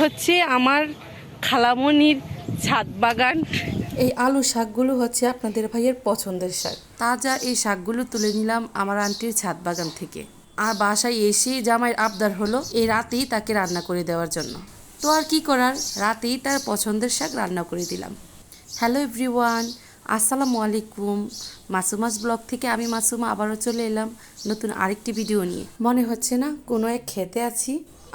হচ্ছে আমার খালামনির ছাদ বাগান। এই আলু শাকগুলো হচ্ছে আপনাদের ভাইয়ের পছন্দের শাক। তাজা এই শাকগুলো তুলে নিলাম আমার আন্টির ছাদ বাগান থেকে। আর বাসায় এসে জামাইয়ের আবদার হলো এই রাতেই তাকে রান্না করে দেওয়ার জন্য। তো আর কি করার? রাতেই তার পছন্দের শাক রান্না করে দিলাম। হ্যালো এভরিওয়ান, আসসালামু আলাইকুম। মাসুমাস ব্লগ থেকে আমি মাসুমা আবারও চলে এলাম নতুন আরেকটি ভিডিও নিয়ে। মনে হচ্ছে না কোনো এক খেতে আছি?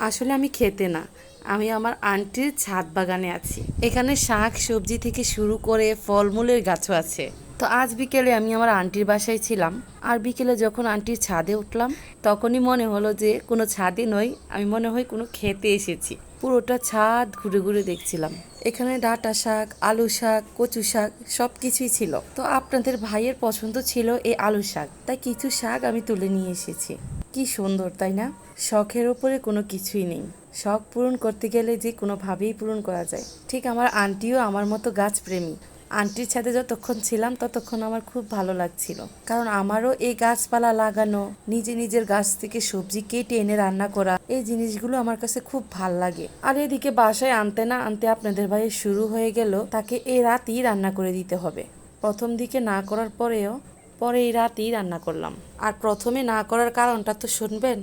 আসলে আমি খেতে না। আমি আমার আন্টির ছাদ বাগানে আছি। এখানে শাক, সবজি থেকে শুরু করে ফলমূলের গাছও আছে। তো আজ বিকেলে আমি আমার আন্টির বাসায় ছিলাম। আর বিকেলে যখন আন্টির ছাদে উঠলাম, তখনই মনে হলো যে কোনো ছাদে নয় আমি মনে হয় কোনো খেতে এসেছি। পুরোটা ছাদ ঘুরে ঘুরে দেখছিলাম। এখানে ডাটা শাক, আলু শাক, কচু শাক সব কিছুই ছিল। তো আপনাদের ভাইয়ের পছন্দ ছিল এই আলু শাক। তাই কিছু শাক আমি তুলে নিয়ে এসেছি। কি সুন্দর, তাই না? শখের ওপরে কোনো কিছুই নেই। শখ পূরণ করতে গেলে যে কোনোভাবেই পূরণ করা যায়। ঠিক আমার আন্টিও আমার মতো গাছ প্রেমী আন্টির ছাদে যতক্ষণ ছিলাম ততক্ষণ আমার খুব ভালো লাগছিল। কারণ আমারও এই গাছপালা লাগানো, নিজে নিজের গাছ থেকে সবজি কেটে এনে রান্না করা, এই জিনিসগুলো আমার কাছে খুব ভালো লাগে। আর এদিকে বাসায় আনতে না আনতে আপনাদের ভাইয়ের শুরু হয়ে গেল, তাকে এই রাতেই রান্না করে দিতে হবে। প্রথম দিকে না করার পরেও পরে এই রাতেই রান্না করলাম। আর প্রথমে না করার কারণটা তো শুনবেন,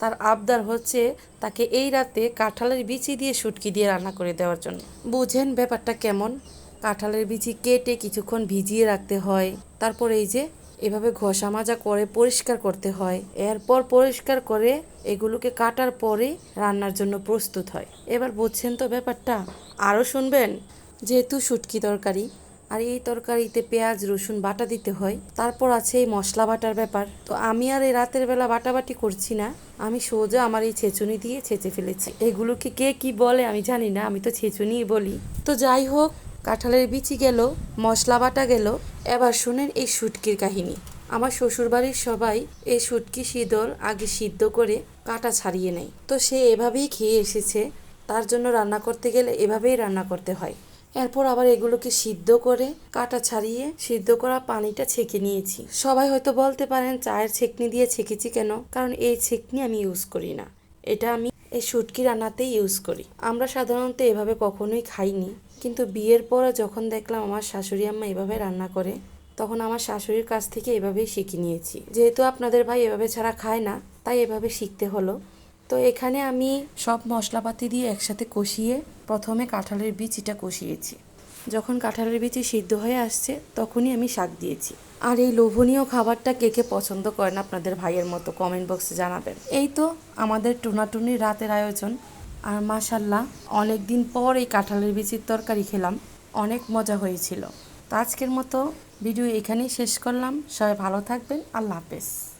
তার আবদার হচ্ছে তাকে এই রাতে কাঁঠালের বিচি দিয়ে শুটকি দিয়ে রান্না করে দেওয়ার জন্য। বুঝেন ব্যাপারটা কেমন? কাঁঠালের বিচি কেটে কিছুক্ষণ ভিজিয়ে রাখতে হয়, তারপর এই যে এভাবে ঘষা মাজা করে পরিষ্কার করতে হয়। এরপর পরিষ্কার করে এগুলোকে কাটার পরে রান্নার জন্য প্রস্তুত হয়। এবার বুঝছেন তো ব্যাপারটা? আরও শুনবেন? যেহেতু শুটকি তরকারি আর এই তরকারিতে পেঁয়াজ, রসুন, বাটা দিতে হয়। তারপর আছে এই মশলা বাটার ব্যাপার। তো আমি আর এই রাতের বেলা বাটাবাটি করছি না। আমি সোজা আমার এই ছেঁচুনি দিয়ে ছেঁচে ফেলেছি। এগুলোকে কে কি বলে আমি জানি না, আমি তো ছেঁচুনিই বলি। তো যাই হোক, কাঁঠালের বিচি গেল, মশলা বাটা গেল। এবার শুনেন এই শুটকির কাহিনী। আমার শ্বশুরবাড়ির সবাই এই শুটকি শীতল আগে সিদ্ধ করে কাটা ছাড়িয়ে নেয়। তো সে এভাবেই খেয়ে এসেছে। তার জন্য রান্না করতে গেলে এভাবেই রান্না করতে হয়। এরপর আবার এগুলোকে সিদ্ধ করে কাটা ছাড়িয়ে সিদ্ধ করা পানিটা ছেঁকে নিয়েছি। সবাই হয়তো বলতে পারেন, চায়ের ছেকনি দিয়ে ছেঁকেছি কেন? কারণ এই ছেকনি আমি ইউজ করি না। এটা আমি এই শুটকি রান্নাতেই ইউজ করি। আমরা সাধারণত এভাবে কখনোই খাইনি। কিন্তু বিয়ের পরে যখন দেখলাম আমার শাশুড়ি আম্মা এভাবে রান্না করে, তখন আমার শাশুড়ির কাছ থেকে এভাবেই শিখে নিয়েছি। যেহেতু আপনাদের ভাই এভাবে ছাড়া খায় না, তাই এভাবে শিখতে হলো। তো এখানে আমি সব মশলাপাতি দিয়ে একসাথে কষিয়ে প্রথমে কাঁঠালের বিচিটা কষিয়েছি। যখন কাঁঠালের বিচি সিদ্ধ হয়ে আসছে, তখনই আমি শাক দিয়েছি। আর এই লোভনীয় খাবারটা কে কে পছন্দ করেন আপনাদের ভাইয়ের মতো কমেন্ট বক্সে জানাবেন। এই তো আমাদের টুনাটুনির রাতের আয়োজন। আর মাশাল্লাহ অনেক দিন পর এই কাঁঠালের বিচির তরকারি খেলাম। অনেক মজা হয়েছিল। তো আজকের মতো ভিডিও এখানেই শেষ করলাম। সবাই ভালো থাকবেন। আল্লাহ হাফেজ।